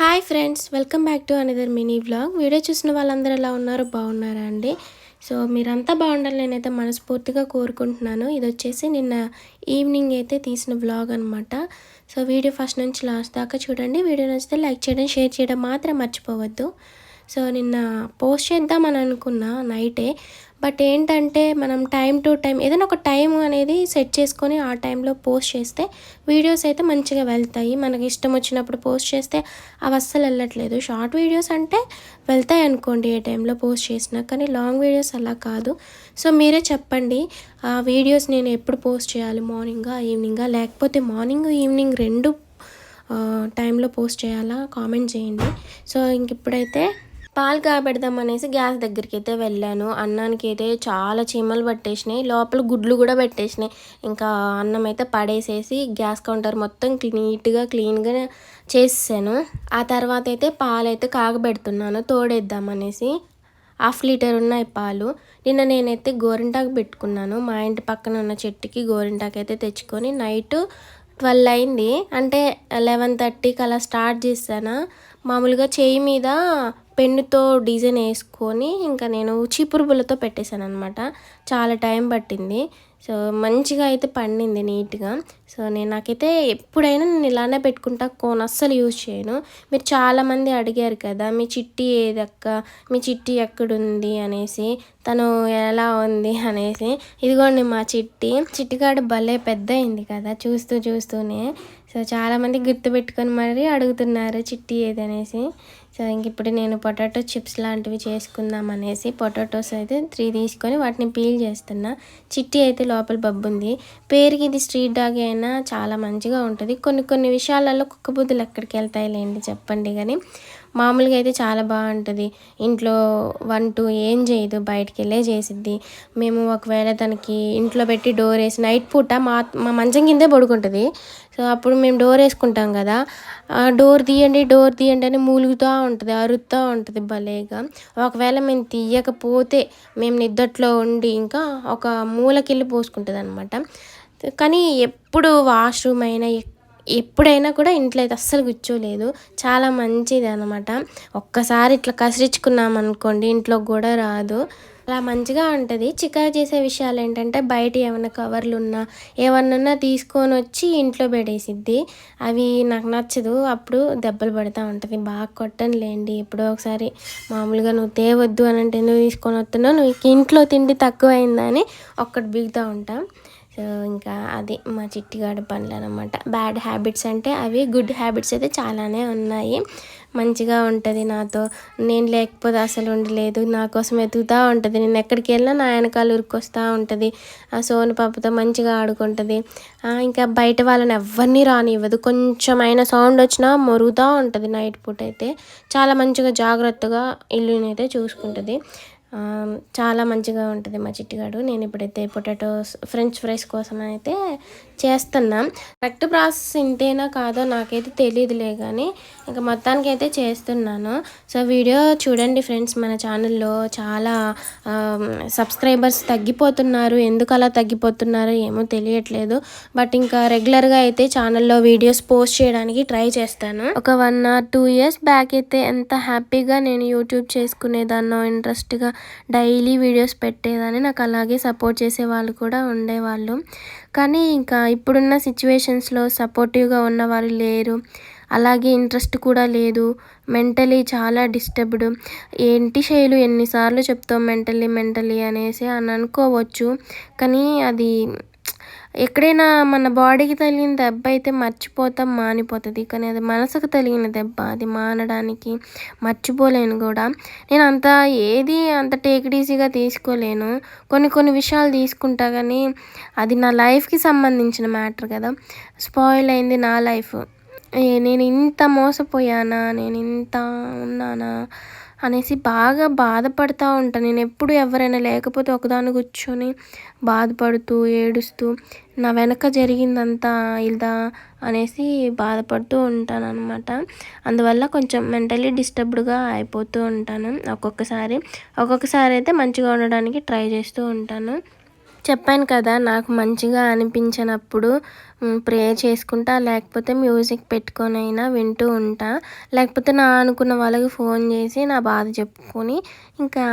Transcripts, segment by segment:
Hi friends welcome back to another mini vlog video చూసిన వాళ్ళందరూ ఎలా ఉన్నారు బాగున్నారా అండి? సో మీరంతా బాగుండాలి నేనైతే మనస్ఫూర్తిగా కోరుకుంటున్నాను. ఇది వచ్చేసి నిన్న ఈవినింగ్ అయితే తీసిన వ్లాగ్ అనమాట సో వీడియో ఫస్ట్ నుంచి లాస్ట్ దాకా చూడండి. వీడియో నచ్చితే లైక్ చేయడం షేర్ చేయడం మాత్రం మర్చిపోవద్దు. సో నిన్న పోస్ట్ చేద్దామని అనుకున్నా నైటే బట్ ఏంటంటే మనం టైం టు టైం ఏదైనా ఒక టైం అనేది సెట్ చేసుకొని ఆ టైంలో పోస్ట్ చేస్తే వీడియోస్ అయితే మంచిగా వెళ్తాయి. మనకి ఇష్టం వచ్చినప్పుడు పోస్ట్ చేస్తే అవి అస్సలు వెళ్ళట్లేదు. షార్ట్ వీడియోస్ అంటే వెళ్తాయి అనుకోండి ఏ టైంలో పోస్ట్ చేసినా కానీ లాంగ్ వీడియోస్ అలా కాదు. సో మీరే చెప్పండి ఆ వీడియోస్ నేను ఎప్పుడు పోస్ట్ చేయాలి? మార్నింగా ఈవినింగా? లేకపోతే మార్నింగ్ ఈవినింగ్ రెండు టైంలో పోస్ట్ చేయాలా? కామెంట్ చేయండి. సో ఇంక ఇప్పుడైతే పాలు కాబెడదాం అనేసి గ్యాస్ దగ్గరికి అయితే వెళ్ళాను. అన్నానికి అయితే చాలా చీమలు పట్టేసినాయి. లోపల గుడ్లు కూడా పెట్టేసినాయి. ఇంకా అన్నం అయితే పడేసేసి గ్యాస్ కౌంటర్ మొత్తం నీట్గా క్లీన్గా చేసేసాను. ఆ తర్వాత అయితే పాలు అయితే కాగబెడుతున్నాను. తోడేద్దాం అనేసి హాఫ్ లీటర్ ఉన్నాయి పాలు. నిన్న నేనైతే గోరింటాకు పెట్టుకున్నాను. మా ఇంటి పక్కన ఉన్న చెట్టుకి గోరింటాకు అయితే తెచ్చుకొని నైట్ ట్వెల్వ్ అయింది. అంటే లెవెన్ థర్టీకి అలా స్టార్ట్ చేశానా. మామూలుగా చేయి మీద పెన్నుతో డిజైన్ వేసుకొని ఇంకా నేను చీపురు బుల్లతో పెట్టేశాను అనమాట చాలా టైం పట్టింది. సో మంచిగా అయితే పండింది నీట్గా. సో నేను నాకైతే ఎప్పుడైనా నేను ఇలానే పెట్టుకుంటా కోన్ అస్సలు యూజ్ చేయను. మీరు చాలామంది అడిగారు కదా మీ చిట్టి ఏదక్క మీ చిట్టి ఎక్కడుంది? అనేసి. తను ఎలా ఉంది? అనేసి. ఇదిగోండి మా చిట్టి. చిట్టికాడు భలే పెద్ద అయింది కదా చూస్తూ చూస్తూనే. సో చాలామంది గుర్తుపెట్టుకొని మరీ అడుగుతున్నారు చిట్టి ఏది? అనేసి. సో ఇంక ఇప్పుడు నేను పొటాటో చిప్స్ లాంటివి చేసుకుందాం అనేసి పొటాటోస్ అయితే త్రీ తీసుకొని వాటిని పీల్ చేస్తున్నా. చిట్టి అయితే లోపల బబ్బు ఉంది. పేరుకి ఇది స్ట్రీట్ డాగ్ అయినా చాలా మంచిగా ఉంటుంది. కొన్ని కొన్ని విషయాలలో కుక్క బుద్ధులు ఎక్కడికి వెళ్తాయిలేండి చెప్పండి కానీ మామూలుగా అయితే చాలా బాగుంటుంది. ఇంట్లో వన్ టూ ఏం చేయదు. బయటికి వెళ్ళే చేసిద్ది. మేము ఒకవేళ తనకి ఇంట్లో పెట్టి డోర్ వేసి నైట్ పూట మా మా మంచం కిందే పడుకుంటుంది. సో అప్పుడు మేము డోర్ వేసుకుంటాం కదా డోర్ తీయండి డోర్ తీయండి అని మూలుగుతూ ఉంటుంది అరుతూ ఉంటుంది భలేగా. ఒకవేళ మేము తీయకపోతే మేము నిద్దట్లో ఉండి ఇంకా ఒక మూలకెళ్ళి పోసుకుంటుంది అనమాట కానీ ఎప్పుడు వాష్రూమ్ అయినా ఎప్పుడైనా కూడా ఇంట్లో అయితే అస్సలు కూర్చోలేదు. చాలా మంచిది అనమాట ఒక్కసారి ఇట్లా కసిరించుకున్నాం అనుకోండి ఇంట్లో కూడా రాదు. అలా మంచిగా ఉంటుంది. చికాకు చేసే విషయాలు ఏంటంటే బయట ఏమైనా కవర్లు ఉన్నా ఏమన్నా తీసుకొని వచ్చి ఇంట్లో పెట్టేసిద్ది. అవి నాకు నచ్చదు. అప్పుడు దెబ్బలు పడుతూ ఉంటుంది. బాగా కొట్టను లేండి ఎప్పుడో ఒకసారి మామూలుగా నువ్వు తేవద్దు అని అంటే నువ్వు తీసుకొని వస్తున్నావు నువ్వు ఇంట్లో తిండి తక్కువైందని ఒక్కటి బిగుతూ ఉంటాం. ఇంకా అది మా చిట్టిగాడి పనులు అనమాట బ్యాడ్ హ్యాబిట్స్ అంటే అవి గుడ్ హ్యాబిట్స్ అయితే చాలానే ఉన్నాయి. మంచిగా ఉంటుంది నాతో. నేను లేకపోతే అసలు ఉండలేదు. నా కోసం ఎదుగుతూ ఉంటుంది. నేను ఎక్కడికి వెళ్ళినా నా వెనకాల ఉరికొస్తూ ఉంటుంది. ఆ సోను పాపతో మంచిగా ఆడుకుంటుంది. ఇంకా బయట వాళ్ళని ఎవరిని రానివ్వదు. కొంచెమైనా సౌండ్ వచ్చినా మొరుగుతూ ఉంటుంది నైట్ పూట అయితే. చాలా మంచిగా జాగ్రత్తగా ఇల్లునైతే చూసుకుంటుంది. చాలా మంచిగా ఉంటుంది మా చిట్టిగాడు. నేను ఇప్పుడైతే పొటాటోస్ ఫ్రెంచ్ ఫ్రైస్ కోసం అయితే చేస్తున్నాం. కరెక్ట్ ప్రాసెస్ ఇంతేనా కాదో నాకైతే తెలియదులే కానీ ఇంకా మొత్తానికి అయితే చేస్తున్నాను. సో వీడియో చూడండి ఫ్రెండ్స్ మన ఛానల్లో చాలా సబ్స్క్రైబర్స్ తగ్గిపోతున్నారు. ఎందుకు అలా తగ్గిపోతున్నారో ఏమో తెలియట్లేదు. బట్ ఇంకా రెగ్యులర్గా అయితే ఛానల్లో వీడియోస్ పోస్ట్ చేయడానికి ట్రై చేస్తాను. ఒక one or two years back అయితే ఎంత హ్యాపీగా నేను యూట్యూబ్ చేసుకునేదాన్నో ఇంట్రెస్ట్గా డైలీ వీడియోస్ పెట్టేదాన్ని. నాకు అలాగే సపోర్ట్ చేసే వాళ్ళు కూడా ఉండేవాళ్ళు. కానీ ఇంకా ఇప్పుడున్న సిచ్యువేషన్స్లో సపోర్టివ్గా ఉన్న వాళ్ళు లేరు. అలాగే ఇంట్రెస్ట్ కూడా లేదు. మెంటలీ చాలా డిస్టర్బ్డ్. ఏంటి శైలు ఎన్నిసార్లు చెప్తాం మెంటలీ మెంటలీ అనేసి అని అనుకోవచ్చు. కానీ అది ఎక్కడైనా మన బాడీకి తగిలిన దెబ్బ అయితే మర్చిపోతాం మానిపోతుంది. కానీ అది మనసుకు తగిలిన దెబ్బ అది మానడానికి మర్చిపోలేను కూడా. నేను అంత ఏది అంత టేకిడీసీగా తీసుకోలేను. కొన్ని కొన్ని విషయాలు తీసుకుంటా కానీ అది నా లైఫ్కి సంబంధించిన మ్యాటర్ కదా. స్పాయిల్ అయింది నా లైఫ్. నేను ఇంత మోసపోయానా? నేను ఇంత ఉన్నానా? అనేసి బాగా బాధపడుతూ ఉంటాను నేను ఎప్పుడు ఎవరైనా లేకపోతే ఒకదాని కూర్చొని బాధపడుతూ ఏడుస్తూ నా వెనక జరిగిందంతా ఇలా అనేసి బాధపడుతూ ఉంటాను అనమాట అందువల్ల కొంచెం మెంటలీ డిస్టర్బ్డ్గా అయిపోతూ ఉంటాను ఒక్కొక్కసారి. ఒక్కొక్కసారి అయితే మంచిగా ఉండడానికి ట్రై చేస్తూ ఉంటాను. చెప్పాను కదా నాకు మంచిగా అనిపించినప్పుడు ప్రేయర్ చేసుకుంటా లేకపోతే మ్యూజిక్ పెట్టుకొని అయినా వింటూ ఉంటా. లేకపోతే నా అనుకున్న వాళ్ళకి ఫోన్ చేసి నా బాధ చెప్పుకొని ఇంకా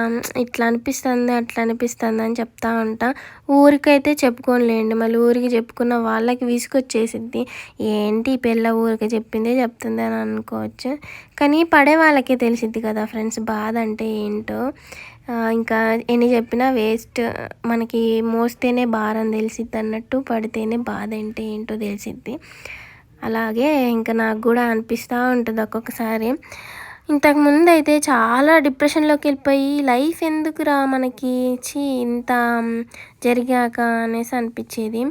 ఇట్లా అనిపిస్తుంది అట్లా అనిపిస్తుంది అని చెప్తా ఉంటా. ఊరికైతే చెప్పుకోనిలేండి. మళ్ళీ ఊరికి చెప్పుకున్న వాళ్ళకి విసుకొచ్చేసిద్ది ఏంటి పిల్ల ఊరికి చెప్పిందే చెప్తుంది అని అనుకోవచ్చు. కానీ పడే వాళ్ళకే తెలిసిద్ది కదా ఫ్రెండ్స్ బాధ అంటే ఏంటో. ఇంకా ఎన్ని చెప్పినా వేస్ట్. మనకి మోస్తేనే భారం తెలిసిద్ది అన్నట్టు పడితేనే బాధ అంటే ఏంటో తెలిసిద్ది. అలాగే ఇంకా నాకు కూడా అనిపిస్తూ ఉంటుంది ఒక్కొక్కసారి. ఇంతకుముందు అయితే చాలా డిప్రెషన్లోకి వెళ్ళిపోయి లైఫ్ ఎందుకురా మనకి? ఇచ్చి ఇంత జరిగాక అనేసి అనిపించేది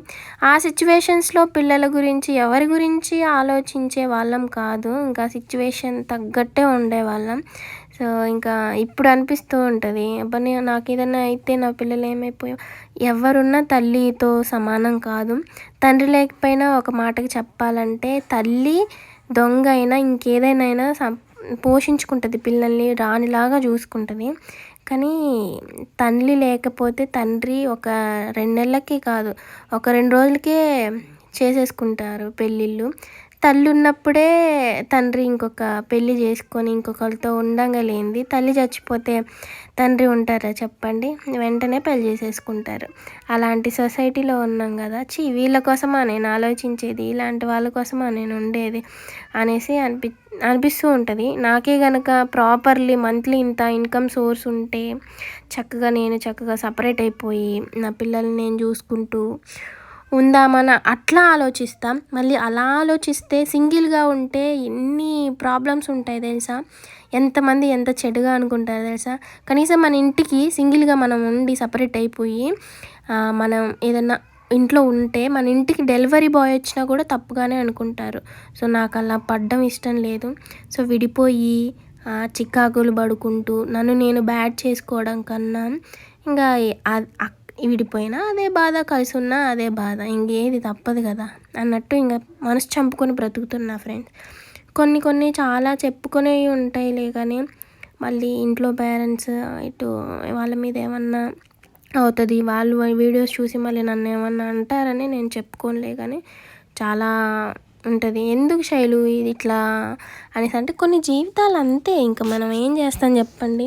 ఆ సిచ్యువేషన్స్లో పిల్లల గురించి ఎవరి గురించి ఆలోచించే వాళ్ళం కాదు. ఇంకా సిచ్యువేషన్ తగ్గట్టే ఉండేవాళ్ళం. సో ఇంకా ఇప్పుడు అనిపిస్తూ ఉంటుంది. అబ్బా నాకు ఏదైనా అయితే నా పిల్లలు ఏమైపోయా ఎవరున్నా తల్లితో సమానం కాదు. తండ్రి లేకపోయినా ఒక మాటకి చెప్పాలంటే తల్లి దొంగ అయినా ఇంకేదైనా పోషించుకుంటుంది. పిల్లల్ని రానిలాగా చూసుకుంటుంది. కానీ తల్లి లేకపోతే తండ్రి ఒక రెండు నెలలకి కాదు ఒక రెండు రోజులకే చేసేసుకుంటారు పెళ్ళిళ్ళు. తల్లి ఉన్నప్పుడే తండ్రి ఇంకొక పెళ్ళి చేసుకొని ఇంకొకరితో ఉండగలేంది తల్లి చచ్చిపోతే తండ్రి ఉంటారా చెప్పండి? వెంటనే పెళ్ళి చేసేసుకుంటారు. అలాంటి సొసైటీలో ఉన్నాం కదా చీ వీళ్ళ కోసమా నేను ఆలోచించేది? ఇలాంటి వాళ్ళ కోసమా నేను ఉండేది? అనేసి అనిపి అనిపిస్తూ ఉంటుంది. నాకే కనుక ప్రాపర్లీ మంత్లీ ఇంత ఇన్కమ్ సోర్స్ ఉంటే చక్కగా నేను చక్కగా సపరేట్ అయిపోయి నా పిల్లల్ని నేను చూసుకుంటూ ఉందామని అట్లా ఆలోచిస్తాం. మళ్ళీ అలా ఆలోచిస్తే సింగిల్గా ఉంటే ఎన్ని ప్రాబ్లమ్స్ ఉంటాయి తెలుసా? ఎంతమంది ఎంత చెడుగా అనుకుంటారు తెలుసా? కనీసం మన ఇంటికి సింగిల్గా మనం ఉండి సపరేట్ అయిపోయి మనం ఏదన్నా ఇంట్లో ఉంటే మన ఇంటికి డెలివరీ బాయ్ వచ్చినా కూడా తప్పుగానే అనుకుంటారు. సో నాకు అలా పడ్డం ఇష్టం లేదు. సో విడిపోయి చికాకులు పడుకుంటూ నన్ను నేను బ్యాడ్ చేసుకోవడం కన్నా ఇంకా విడిపోయినా అదే బాధ కలిసి ఉన్నా అదే బాధ. ఇంకేది తప్పదు కదా. అన్నట్టు ఇంకా మనసు చంపుకొని బ్రతుకుతున్నా ఫ్రెండ్స్. కొన్ని కొన్ని చాలా చెప్పుకునేవి ఉంటాయిలే కానీ మళ్ళీ ఇంట్లో పేరెంట్స్ ఇటు వాళ్ళ మీద ఏమన్నా అవుతుంది వాళ్ళు వీడియోస్ చూసి మళ్ళీ నన్ను ఏమన్నా అంటారని నేను చెప్పుకోనిలే కానీ చాలా ఉంటుంది. ఎందుకు శైలు ఇది ఇట్లా అనేసి అంటే కొన్ని జీవితాలు అంతే. ఇంకా మనం ఏం చేస్తాం చెప్పండి.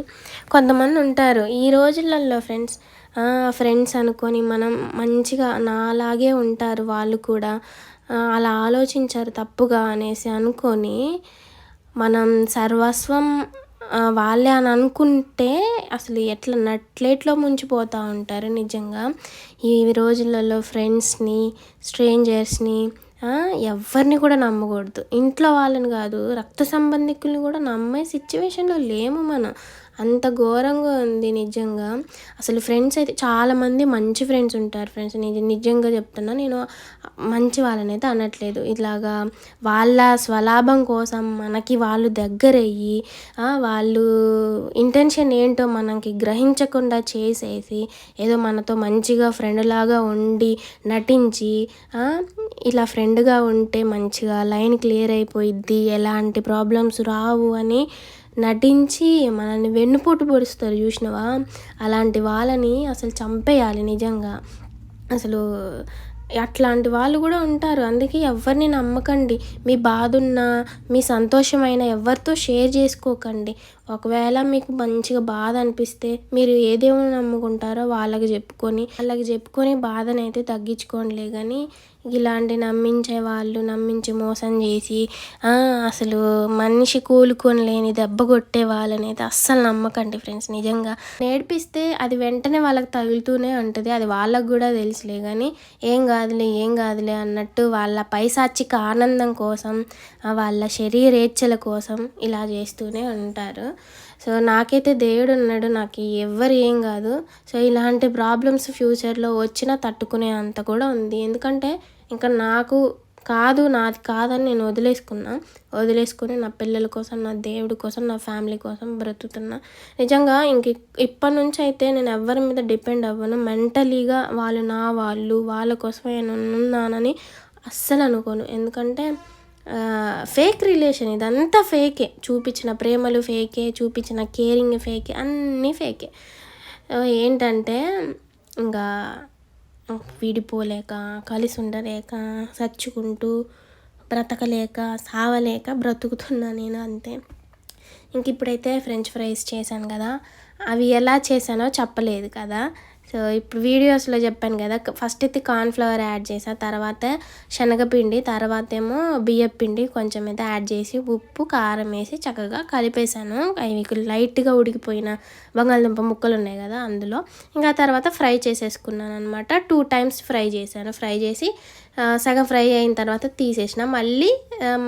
కొంతమంది ఉంటారు. ఈ రోజులలో ఫ్రెండ్స్ ఫ్రెండ్స్ అనుకొని మనం మంచిగా నాలాగే ఉంటారు వాళ్ళు కూడా. అలా ఆలోచించారు తప్పుగా అనేసి అనుకొని మనం సర్వస్వం వాళ్ళే అని అనుకుంటే అసలు ఎట్లా నట్లేట్లో ముంచిపోతూ ఉంటారు నిజంగా. ఈ రోజులలో ఫ్రెండ్స్ని స్ట్రేంజర్స్ని ఎవరిని కూడా నమ్మకూడదు. ఇంట్లో వాళ్ళని కాదు రక్త సంబంధికుల్ని కూడా నమ్మే సిచ్యువేషన్లో లేము మనం. అంత ఘోరంగా ఉంది నిజంగా. అసలు ఫ్రెండ్స్ అయితే చాలామంది మంచి ఫ్రెండ్స్ ఉంటారు ఫ్రెండ్స్ నేను నిజంగా చెప్తున్నా నేను మంచి వాళ్ళని అయితే అనట్లేదు. ఇలాగా వాళ్ళ స్వలాభం కోసం మనకి వాళ్ళు దగ్గరయ్యి వాళ్ళు ఇంటెన్షన్ ఏంటో మనకి గ్రహించకుండా చేసేసి ఏదో మనతో మంచిగా ఫ్రెండ్ లాగా ఉండి నటించి ఇలా ఫ్రెండ్గా ఉంటే మంచిగా లైన్ క్లియర్ అయిపోయిద్ది. ఎలాంటి ప్రాబ్లమ్స్ రావు అని నటించి మనల్ని వెన్నుపోటు పొడుస్తారు చూసినవా? అలాంటి వాళ్ళని అసలు చంపేయాలి నిజంగా. అసలు అట్లాంటి వాళ్ళు కూడా ఉంటారు. అందుకే ఎవరిని నమ్మకండి. మీ బాధ ఉన్నా మీ సంతోషమైన ఎవరితో షేర్ చేసుకోకండి. ఒకవేళ మీకు మంచిగా బాధ అనిపిస్తే మీరు ఏ దేవుని నమ్ముకుంటారో వాళ్ళకి చెప్పుకొని వాళ్ళకి చెప్పుకొని బాధనైతే తగ్గించుకోండిలే కానీ ఇలాంటి నమ్మించే వాళ్ళు నమ్మించి మోసం చేసి అసలు మనిషి కూలుకొని లేని దెబ్బ కొట్టే వాళ్ళనైతే అస్సలు నమ్మకండి ఫ్రెండ్స్ నిజంగా. నేర్పిస్తే అది వెంటనే వాళ్ళకి తగులుతూనే ఉంటుంది అది వాళ్ళకు కూడా తెలుసులే. కానీ ఏం కాదులే ఏం కాదులే అన్నట్టు వాళ్ళ పైసాచిక ఆనందం కోసం వాళ్ళ శరీరేచ్ఛల కోసం ఇలా చేస్తూనే ఉంటారు. సో నాకైతే దేవుడు ఉన్నాడు నాకు ఎవ్వరు ఏం కాదు. సో ఇలాంటి ప్రాబ్లమ్స్ ఫ్యూచర్లో వచ్చినా తట్టుకునే అంత కూడా ఉంది. ఎందుకంటే ఇంకా నాకు కాదు నాది కాదని నేను వదిలేసుకున్నా. వదిలేసుకొని నా పిల్లల కోసం నా దేవుడి కోసం నా ఫ్యామిలీ కోసం బ్రతుకుతున్నా. నిజంగా ఇంక ఇప్పటి నుంచి అయితే నేను ఎవరి మీద డిపెండ్ అవ్వను. మెంటలీగా వాళ్ళు నా వాళ్ళు వాళ్ళ కోసమే నేను ఉన్నానని అస్సలు అనుకోను. ఎందుకంటే ఫేక్ రిలేషన్ ఇదంతా ఫేకే. చూపించిన ప్రేమలు ఫేకే చూపించిన కేరింగ్ ఫేకే అన్నీ ఫేకే. ఏంటంటే ఇంకా విడిపోలేక కలిసి ఉండలేక చచ్చుకుంటూ బ్రతకలేక సావలేక బ్రతుకుతున్నా నేను అంతే. ఇంక ఇప్పుడైతే ఫ్రెంచ్ ఫ్రైస్ చేశాను కదా అవి ఎలా చేశానో చెప్పలేదు కదా. సో ఇప్పుడు వీడియోస్లో చెప్పాను కదా ఫస్ట్ అయితే కార్న్ఫ్లవర్ యాడ్ చేసా తర్వాత శనగపిండి తర్వాత ఏమో బియ్యపిండి కొంచెం అయితే యాడ్ చేసి ఉప్పు కారం వేసి చక్కగా కలిపేశాను అవి లైట్గా ఉడికిపోయిన బంగాళదుంప ముక్కలు ఉన్నాయి కదా అందులో. ఇంకా తర్వాత ఫ్రై చేసేసుకున్నాను అనమాట టూ టైమ్స్ ఫ్రై చేశాను. ఫ్రై చేసి సగం ఫ్రై అయిన తర్వాత తీసేసిన. మళ్ళీ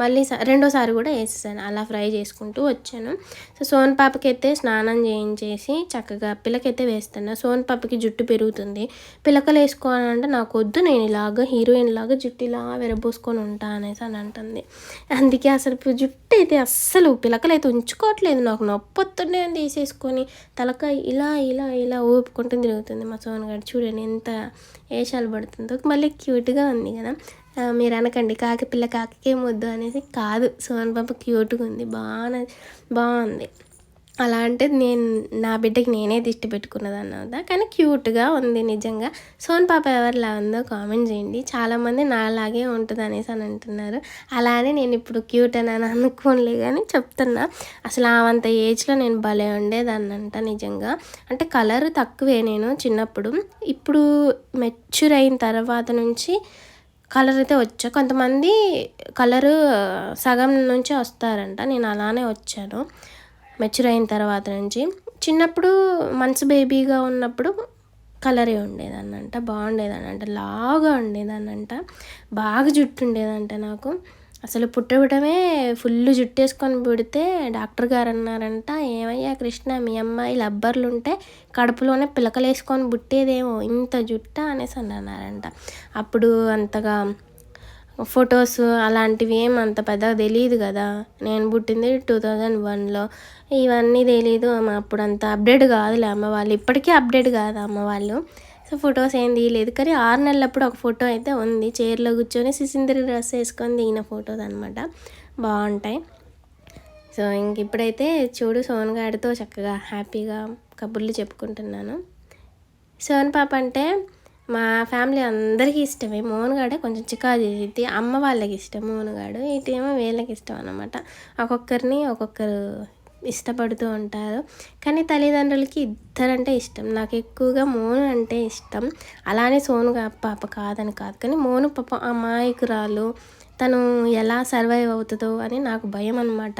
మళ్ళీ రెండోసారి కూడా వేసేసాను. అలా ఫ్రై చేసుకుంటూ వచ్చాను. సో సోన్ పాపకి అయితే స్నానం చేయించేసి చక్కగా పిల్లకైతే వేస్తాను సోన్ పాపకి జుట్టు పెరుగుతుంది. పిలకలు వేసుకోవాలంటే నాకు వద్దు నేను ఇలాగ హీరోయిన్ లాగా జుట్టు ఇలా విరబోసుకొని ఉంటా అనేసి అని అంటుంది. అందుకే అసలు జుట్టు అయితే అస్సలు పిలకలు అయితే ఉంచుకోవట్లేదు. నాకు నొప్పి వస్తుండే అని తీసేసుకొని తలకాయ ఇలా ఇలా ఇలా ఊపుకుంటూ తిరుగుతుంది మా సోన్ గారు. చూడండి ఎంత వేషాలు పడుతుందో. మళ్ళీ క్యూట్గా ఉంది కదా. మీరు అనకండి కాకి పిల్ల కాకికే వద్దు అనేసి కాదు. సోన్ పాప క్యూట్గా ఉంది. బాగా బాగుంది. అలా అంటే నేను నా బిడ్డకి నేనే దిష్టి పెట్టుకున్నది అన్నదా కానీ క్యూట్గా ఉంది నిజంగా. సోన్ పాప ఎవరిలా ఉందో కామెంట్ చేయండి. చాలామంది నాలాగే ఉంటుంది అనేసి అని అంటున్నారు. అలానే నేను ఇప్పుడు క్యూట్ అని అని అనుకోనిలే కానీ చెప్తున్నా. అసలు ఆవంత ఏజ్లో నేను భలే ఉండేదాన్ని అంట నిజంగా. అంటే కలర్ తక్కువే నేను చిన్నప్పుడు. ఇప్పుడు మెచ్యూర్ అయిన తర్వాత నుంచి కలర్ అయితే వచ్చా. కొంతమంది కలరు సగం నుంచి వస్తారంట. నేను అలానే వచ్చాను. మెచ్యూర్ అయిన తర్వాత నుంచి చిన్నప్పుడు మంత్స్ బేబీగా ఉన్నప్పుడు కలరే ఉండేదాన్నంట బాగుండేదానంట లాగా ఉండేదాన్నంట బాగా జుట్టు ఉండేదంట నాకు. అసలు పుట్టబడమే ఫుల్ జుట్టు వేసుకొని పుడితే డాక్టర్ గారు అన్నారంట ఏమయ్యా కృష్ణ మీ అమ్మాయి లబ్బర్లు ఉంటే కడుపులోనే పిలకలు వేసుకొని పుట్టేదేమో ఇంత జుట్ట? అనేసి అన్నారంట. అప్పుడు అంతగా ఫొటోస్ అలాంటివి ఏం అంత పెద్దగా తెలియదు కదా. నేను పుట్టింది టూ థౌజండ్ వన్లో. ఇవన్నీ తెలియదు అప్పుడు అంత అప్డేట్ కాదులే అమ్మ వాళ్ళు. ఇప్పటికీ అప్డేట్ కాదు అమ్మ వాళ్ళు. సో ఫొటోస్ ఏం తీయలేదు. కానీ ఆరు నెలలప్పుడు ఒక ఫోటో అయితే ఉంది. చైర్లో కూర్చొని సిసింద్రి డ్రెస్ వేసుకొని దిగిన ఫొటోస్ అనమాట బాగుంటాయి. సో ఇంక ఇప్పుడైతే చూడు సోన్గాడితో చక్కగా హ్యాపీగా కబుర్లు చెప్పుకుంటున్నాను. సోన్ పాప అంటే మా ఫ్యామిలీ అందరికీ ఇష్టమే మోనుగాడే కొంచెం చికా చేసేది. అమ్మ వాళ్ళకి ఇష్టం మోనుగాడు. ఇటేమో వీళ్ళకి ఇష్టం అనమాట ఒక్కొక్కరిని ఒక్కొక్కరు ఇష్టపడుతూ ఉంటారు. కానీ తల్లిదండ్రులకి ఇద్దరంటే ఇష్టం. నాకు ఎక్కువగా మోను అంటే ఇష్టం. అలానే సోను పాప కాదని కాదు. కానీ మోను పాప అమాయకురాలు తను ఎలా సర్వైవ్ అవుతుందో అని నాకు భయం అనమాట